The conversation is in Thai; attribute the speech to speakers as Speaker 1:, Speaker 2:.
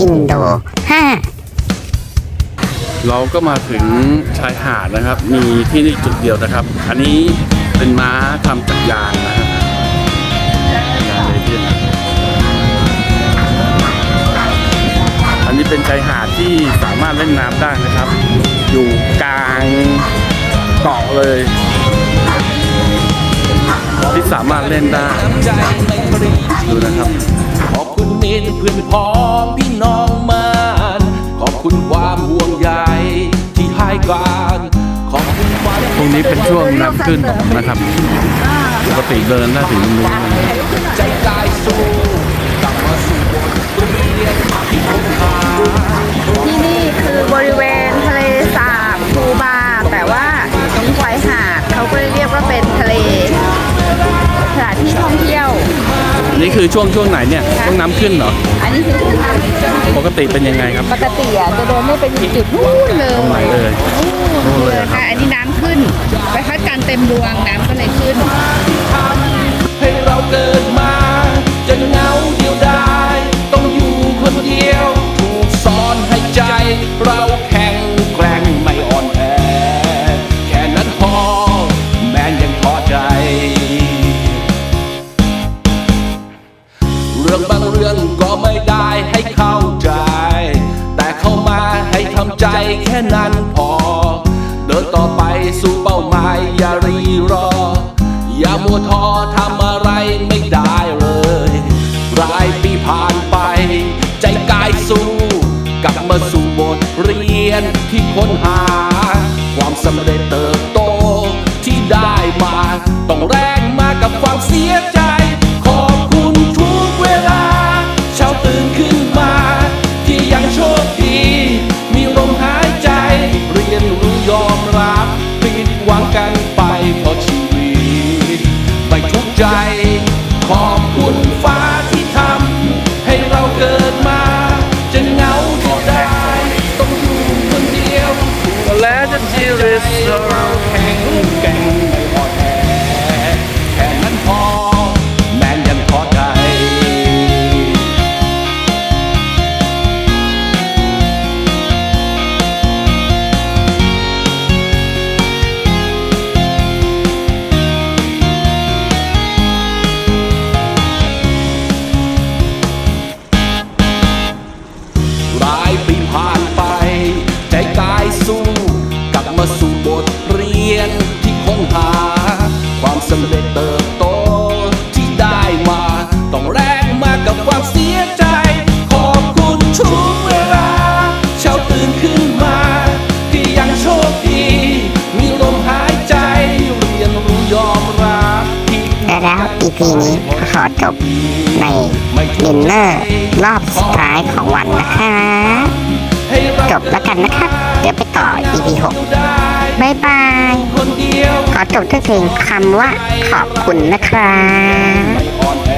Speaker 1: อินโดห้า
Speaker 2: เราก็มาถึงชายหาดนะครับ มีที่นี่จุดเดียวนะครับ อันนี้เป็นม้าทำจากยางนะครับยางเลยที่นะอันนี้เป็นชายหาดที่สามารถเล่นน้ำได้นะครับ อยู่กลางเกาะเลย ที่สามารถเล่นได้ ดูนะครับ
Speaker 3: ขอบคุณมิตรเพื่อนพ้องพี่น้องมานขอบคุณความห่วงใยที่ให้กันขอบคุณความ
Speaker 2: ตรงนี้เป็นช่วงน้ำขึ้นนะครับ ปกติเดินได้ถึงตรงนู้นนะครับ
Speaker 3: ใจกายสู้กลับมาสู่บทเรียนที่ผม
Speaker 4: นี่คือช่วง
Speaker 2: ช่วงไหนเนี่ยช่วงน้ำขึ้นเหรอ
Speaker 4: อันนี้คือ
Speaker 2: ปกติเป็นยังไงครับ
Speaker 4: ปกติอะจะเดินไม่ไปจุดนู้นเลย
Speaker 2: ตรงไหนเอ่ย นู่นเลยครับ
Speaker 4: ค่ะอันนี้น้ำขึ้น ไปพัดการเต็มดวงน้ำก็เลยขึ้น
Speaker 3: ให้เราเกิดมา รื่องบางเรื่องก็ไม่ได้ให้เข้าใจ แต่เข้ามาให้ทำใจแค่นั้นพอ เดินต่อไปสู่เป้าหมายอย่ารีรอ อย่ามัวท้อทำอะไรไม่ได้เลยรายปีผ่านไป ใจกายสู้กลับมาสู่บทเรียนที่ค้นหา ความสำเร็จเติบโตที่ได้มาต้องแล
Speaker 1: และแล้ว EP นี้ก็ขอจบในดินเนอร์รอบสุดท้ายของวันนะคะจบแล้วกันนะครับ เดี๋ยวไปต่อ EP 6บ๊ายบาย
Speaker 3: คนเดียว
Speaker 1: ขอจบด้วยเพลงคำว่าขอบคุณนะครับ
Speaker 3: ไม่อ่อนแอ